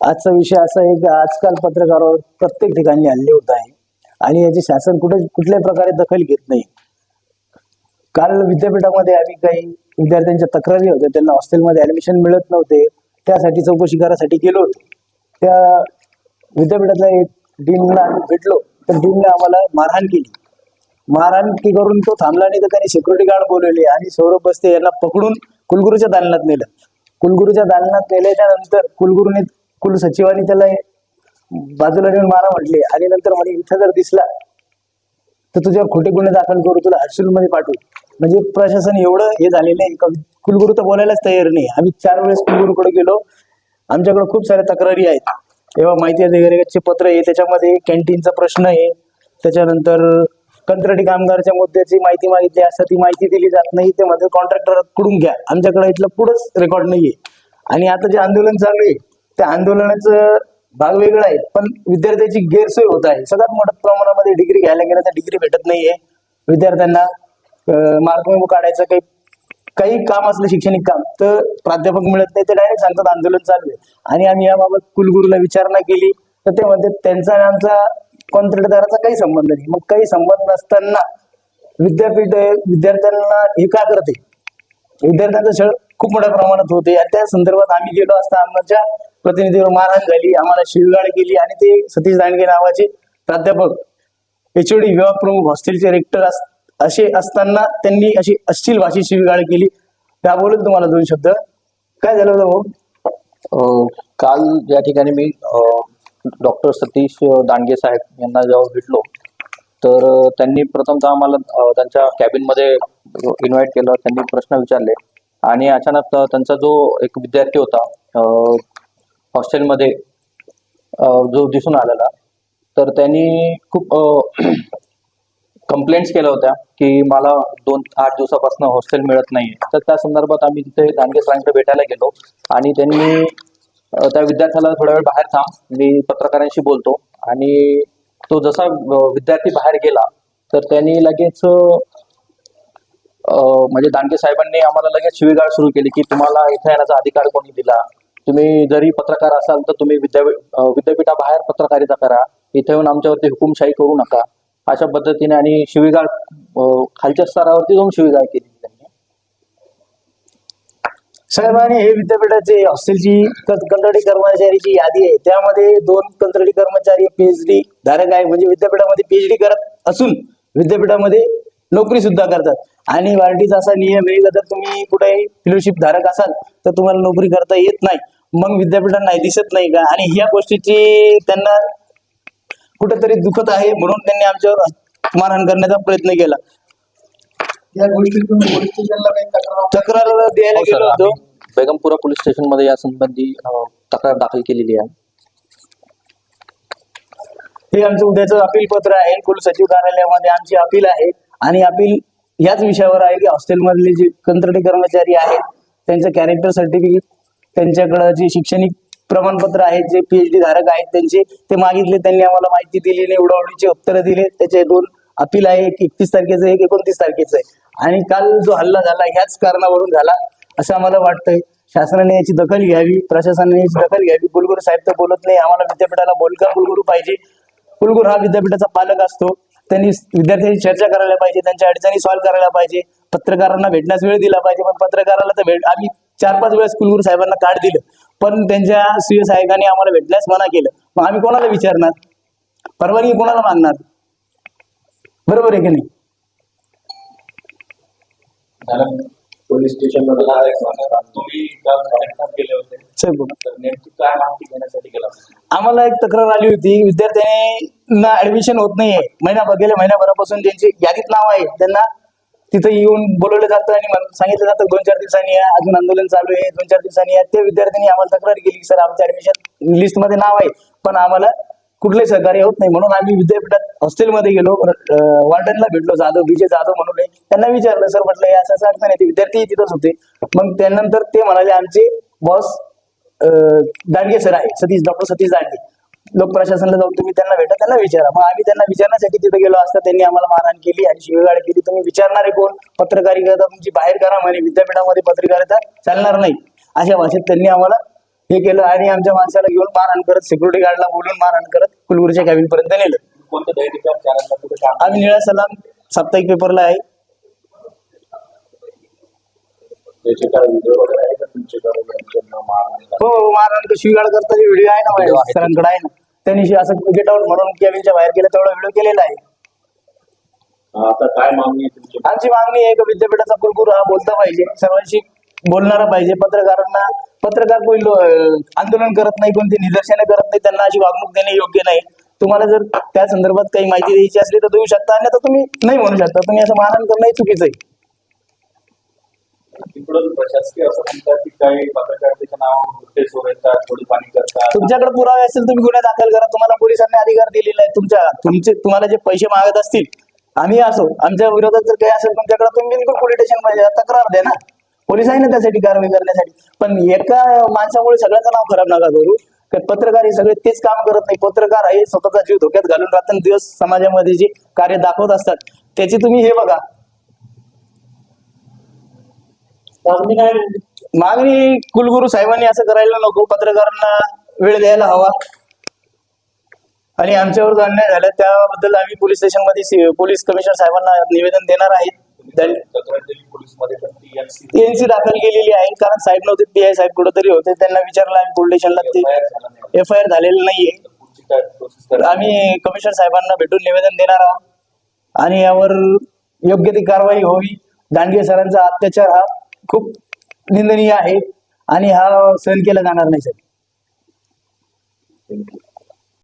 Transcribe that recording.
आजचा विषय असा आहे की आजकाल पत्रकारावर प्रत्येक ठिकाणी हल्ले होत आहे. आणि याची शासन कुठे कुठल्याही प्रकारे दखल घेत नाही. काल विद्यापीठामध्ये आम्ही काही विद्यार्थ्यांच्या तक्रारी होत्या. त्यांना हॉस्टेलमध्ये ऍडमिशन मिळत नव्हते. त्यासाठी चौकशी करायसाठी गेलो होतो. त्या विद्यापीठातल्या एक डीनला आम्ही भेटलो. तर डीनने आम्हाला मारहाण केली. मारहाण की करून तो थांबला नाही तर त्यांनी सिक्युरिटी गार्ड बोलवले आणि सौरभ बस्ते यांना पकडून कुलगुरूच्या दालनात नेलं. कुलगुरूच्या दालनात नेल्याच्या नंतर कुलगुरूने कुलसचिवांनी त्याला बाजूला नेऊन मारा म्हटले. आणि नंतर म्हणे इथं जर दिसला तर तुझ्यावर खोटे गुन्हे दाखल करू तुला मध्ये पाठवू. म्हणजे प्रशासन एवढं हे झालेलं आहे. का कुलगुरू तर बोलायलाच तयार नाही. आम्ही चार वेळेस कुलगुरूकडे गेलो. आमच्याकडे खूप साऱ्या तक्रारी आहेत. तेव्हा माहिती अधिकाऱ्याचे पत्र आहे. त्याच्यामध्ये कॅन्टीनचा प्रश्न आहे. त्याच्यानंतर कंत्राटी कामगारच्या मुद्द्याची माहिती मागितली. असता ती माहिती दिली जात नाही. ते मध्ये कॉन्ट्रॅक्टरकडून घ्या. आमच्याकडे इथलं पुढंच रेकॉर्ड नाहीये. आणि आता जे आंदोलन चालू आहे त्या आंदोलनाचं भाग वेगळा आहे पण विद्यार्थ्याची गैरसोय होत आहे. सगळ्यात मोठ्या प्रमाणामध्ये डिग्री घ्यायला गेलं तर डिग्री भेटत नाहीये. विद्यार्थ्यांना मार्क काढायचं काही काही काम असलं शैक्षणिक काम तर प्राध्यापक मिळत नाही ते डायरेक्ट सांगतात आंदोलन चालू आहे. आणि आम्ही याबाबत कुलगुरूला विचारणा केली तर ते म्हणते त्यांचा आणि आमचा कॉन्ट्रॅक्टदाराचा काही संबंध नाही. मग काही संबंध नसताना विद्यापीठ विद्यार्थ्यांना हे का करते. विद्यार्थ्यांचा छळ खूप मोठ्या प्रमाणात होते. आणि त्या संदर्भात आम्ही गेलो असता आमच्या प्रतिनिधीवर मारहाण झाली आम्हाला शिवगाळ केली आणि ते सतीश दांडगे नावाचे प्राध्यापक एचओडी विभाग प्रमुख हॉस्टेलचे रेक्टर असे असताना त्यांनी अशी अश्लील भाषेत शिवीगाळ केली. त्याबद्दल तुम्हाला दोन शब्द. काय झालं होतं भाऊ? काल या ठिकाणी मी डॉक्टर सतीश दांडगे साहेब यांना जेव्हा भेटलो तर त्यांनी प्रथमतः आम्हाला त्यांच्या कॅबिनमध्ये इन्व्हाइट केलं. त्यांनी प्रश्न विचारले. आणि अचानक त्यांचा जो एक विद्यार्थी होता हॉस्टेलमध्ये जो दिसून आलेला. तर त्यांनी खूप कंप्लेंट्स केल्या होत्या की मला दोन आठ दिवसापासून हॉस्टेल मिळत नाही तर त्या संदर्भात आम्ही तिथे दांडगे सरांकडे भेटायला गेलो आणि त्यांनी त्या विद्यार्थ्याला थोडा वेळ बाहेर थांब मी पत्रकारांशी बोलतो. आणि तो जसा विद्यार्थी बाहेर गेला तर त्यांनी लगेच म्हणजे दांडगे साहेबांनी आम्हाला लगेच शिवीगाळ सुरू केली की तुम्हाला इथे येण्याचा अधिकार कोणी दिला? तुम्ही जरी पत्रकार असाल तर तुम्ही विद्यापीठ विद्यापीठाबाहेर पत्रकारिता करा. इथे येऊन आमच्यावरती हुकुमशाही करू नका. अशा पद्धतीने आणि शिवीगाळ खालच्या स्तरावरती जाऊन शिवीगाळ केली त्यांनी. साहेबांनी हे विद्यापीठाचे हॉस्टेलची कंत्राटी कर्मचारीची यादी आहे त्यामध्ये दोन कंत्राटी कर्मचारी पीएचडी धारक आहे. म्हणजे विद्यापीठामध्ये पीएचडी करत असून विद्यापीठामध्ये नोकरी सुद्धा करतात. आणि वारटीचा असा नियम आहे का जर तुम्ही कुठेही फेलोशिप धारक असाल तर तुम्हाला नोकरी करता येत नाही. मग विद्यापीठात नाही दिसत नाही का? आणि ह्या गोष्टीची त्यांना कुठेतरी दुखत आहे म्हणून त्यांनी आमच्यावर मारहाण करण्याचा प्रयत्न केला. या गोष्टीतून पोलीस स्टेशनला काही तक्रार तक्रार द्यायला हो गेलो होतो. बेगमपुरा पोलीस स्टेशनमध्ये या संबंधी तक्रार दाखल केलेली आहे. हे आमचं उद्याचं अपील पत्र आहे. कुलसचिव कार्यालयामध्ये आमची अपील आहे. आणि अपील याच विषयावर आहे की हॉस्टेलमधले जे कंत्राटी कर्मचारी आहेत त्यांचं कॅरेक्टर सर्टिफिकेट त्यांच्याकडं जे शैक्षणिक प्रमाणपत्र आहेत जे पीएचडी धारक आहेत त्यांचे ते मागितले त्यांनी आम्हाला माहिती दिली नाही उडावडीचे उत्तरं दिले. त्याचे दोन अपील आहे एक एकतीस तारखेचं एक एकोणतीस तारखेचं आहे. आणि काल जो हल्ला झाला ह्याच कारणावरून झाला असं आम्हाला वाटतंय. शासनाने याची दखल घ्यावी प्रशासनाने याची दखल घ्यावी. कुलगुरू साहेब तर बोलत नाही आम्हाला विद्यापीठाला बोलका कुलगुरू पाहिजे. कुलगुरू हा विद्यापीठाचा पालक असतो. त्यांनी विद्यार्थ्यांशी चर्चा करायला पाहिजे त्यांच्या अडचणी सॉल्व्ह करायला पाहिजे. पत्रकारांना भेटण्यास वेळ दिला पाहिजे पण पत्रकाराला तर भेट आम्ही चार पाच वेळेस कुलगुरू साहेबांना कार्ड दिलं. पण त्यांच्या सुय साहेबांनी आम्हाला भेटण्यास मना केलं. मग आम्ही कोणाला विचारणार? परवानगी कोणाला मागणार? बरोबर आहे की नाही? पोलीस तुम्ही काल होते. काय माहिती घेण्यासाठी गेला? आम्हाला एक तक्रार आली होती. विद्यार्थ्यांना ऍडमिशन होत नाहीये. महिना गेल्या महिन्याभरापासून ज्यांची यादीत नाव आहे त्यांना तिथं येऊन बोलवलं जातं आणि सांगितलं जातं. दोन चार दिवसांनी या. अजून आंदोलन चालू आहे. दोन चार दिवसांनी या. त्या विद्यार्थ्यांनी आम्हाला तक्रार केली. सर आमचं ऍडमिशन लिस्टमध्ये नाव आहे. पण आम्हाला कुठलंही सहकार्य होत नाही म्हणून आम्ही विद्यापीठात हॉस्टेलमध्ये गेलो. वॉर्डनला भेटलो जाधव विजय जाधव म्हणून आहे. त्यांना विचारलं सर म्हटलं हे असं असं अडचण आहे ते विद्यार्थी तिथंच होते. मग त्यानंतर ते म्हणाले आमचे बॉस दांडगे सर आहे सतीश डॉक्टर सतीश दांडगे. लोकप्रशासनाला जाऊन तुम्ही त्यांना भेटा त्यांना विचारा. मग आम्ही त्यांना विचारण्यासाठी तिथे गेलो असता त्यांनी आम्हाला मारहाण केली आणि शिवगाड केली. तुम्ही विचारणारे कोण? पत्रकारिता तुमची बाहेर करा म्हणे. विद्यापीठामध्ये पत्रकारिता चालणार नाही. अशा भाषेत त्यांनी आम्हाला हे केलं आणि आमच्या माणसाला घेऊन मारहाण करत सिक्युरिटी गार्डला बोलून मारहाण करत कुलगुरूच्या कॅबिन पर्यंत नेलं कोणत्या कुठे काम? आम्ही निळा सलाम साप्ताहिक पेपरला आहे. त्याचे काय व्हिडिओ वगैरे आहे का मारहाण हो मारहाण तर शिवीगाळ करताना व्हिडिओ आहे ना Video माझ्या आहे. सरांकडे आहे ना. त्यांनी शि- असं गेट आउट म्हणून कॅबिनच्या बाहेर गेलं तेवढा व्हिडिओ केलेला आहे. आता काय मागणी आहे तुमची? आमची मागणी आहे की विद्यापीठाचा कुलगुरू हा बोलता पाहिजे. सर्वांशी बोलणारा पाहिजे. पत्रकारांना पत्रकार कोणी आंदोलन करत नाही कोणती निदर्शने करत नाही त्यांना अशी वागणूक देणे योग्य नाही. तुम्हाला जर त्या संदर्भात काही माहिती द्यायची असली तर देऊ शकता अन्यथा तुम्ही नाही म्हणू शकता. तुम्ही असं मारहाण करणं हे चुकीचं आहे. तिकडून प्रशासकीय असं म्हणतात की काही पत्रकारितेच्या नावावर गुट्टे चोरतात थोडी पाणी करतात. तुमच्याकडे पुरावे असेल तुम्ही गुन्हे दाखल करा. तुम्हाला पोलिसांनी अधिकार दिलेला आहे. तुमच्या तुमचे तुम्हाला जे पैसे मागत असतील आम्ही असो. आमच्या विरोधात जर काही असेल तुमच्याकडे तुम्ही बिलकुल पोलीस स्टेशनमध्ये तक्रार द्या ना. पोलीस आहे ना त्यासाठी कारवाई करण्यासाठी. पण एका माणसामुळे सगळ्यांचं नाव खराब नका करू. पत्रकार हे सगळे तेच काम करत नाही. पत्रकार हे स्वतःचा जीव धोक्यात घालून रात्रंदिवस समाजामध्ये जे कार्य दाखवत असतात त्याची तुम्ही हे बघा. मागणी काय मागणी कुलगुरू साहेबांनी असं करायला नको. पत्रकारांना वेळ द्यायला हवा. आणि आमच्यावर अन्याय झाला त्याबद्दल आम्ही पोलीस स्टेशनमध्ये पोलीस कमिशनर साहेबांना निवेदन देणार आहेत. टीएनसी दाखल केलेली आहे. कारण साहेब नव्हते पी आय साहेब कुठेतरी होते. त्यांना विचारलं आम्ही पोलीस स्टेशनला ते एफ आय आर झालेलं नाहीये. आम्ही कमिशनर साहेबांना भेटून निवेदन देणार आहोत. आणि यावर योग्य ती कारवाई व्हावी. दांडगे सरांचा अत्याचार हा खूप निंदनीय आहे. आणि हा सहन केला जाणार नाही सर थँक्यू